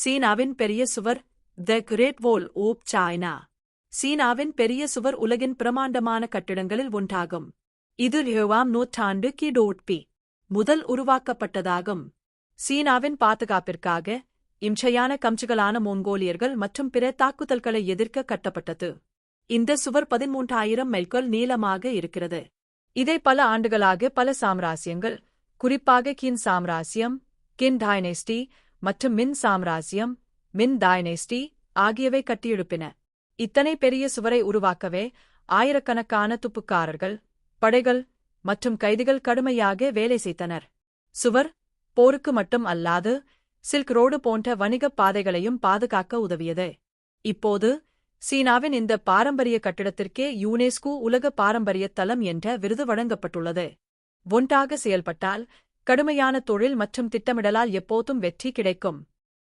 சீனாவின் பெரிய சுவர் the great wall of China சீனாவின் பெரிய சுவர் உலகின் பிரமாண்டமான கட்டிடங்களில் ஒன்றாகும். இது ஏழாம் நூற்றாண்டு கிடோட்பி முதல் உருவாக்கப்பட்டதாகும். சீனாவின் பாதுகாப்பிற்காக இம்சையான கம்சுகளான மோங்கோலியர்கள் மற்றும் பிற தாக்குதல்களை எதிர்க்க கட்டப்பட்டது. இந்த சுவர் பதிமூன்றாயிரம் மைல்கள் நீளமாக இருக்கிறது. இதை பல ஆண்டுகளாக பல சாம்ராசியங்கள் குறிப்பாக கின் சாம்ராசியம் கின் டைனெஸ்டி மற்றும் மின் சாம்ராஜ்யம் மின் டைனெஸ்டி ஆகியவை கட்டியெழுப்பின. இத்தனை பெரிய சுவரை உருவாக்கவே ஆயிரக்கணக்கான துப்புக்காரர்கள் படைகள் மற்றும் கைதிகள் கடுமையாக வேலை செய்தனர். சுவர் போருக்கு மட்டும் அல்லாது சில்க் ரோடு போன்ற வணிகப் பாதைகளையும் பாதுகாக்க உதவியது. இப்போது சீனாவின் இந்த பாரம்பரிய கட்டிடத்திற்கே யுனெஸ்கோ உலக பாரம்பரிய தலம் என்ற விருது வழங்கப்பட்டுள்ளது. ஒன்றாக செயல்பட்டால் கடுமையான தொழில் மற்றும் திட்டமிடலால் எப்போதும் வெற்றி கிடைக்கும்.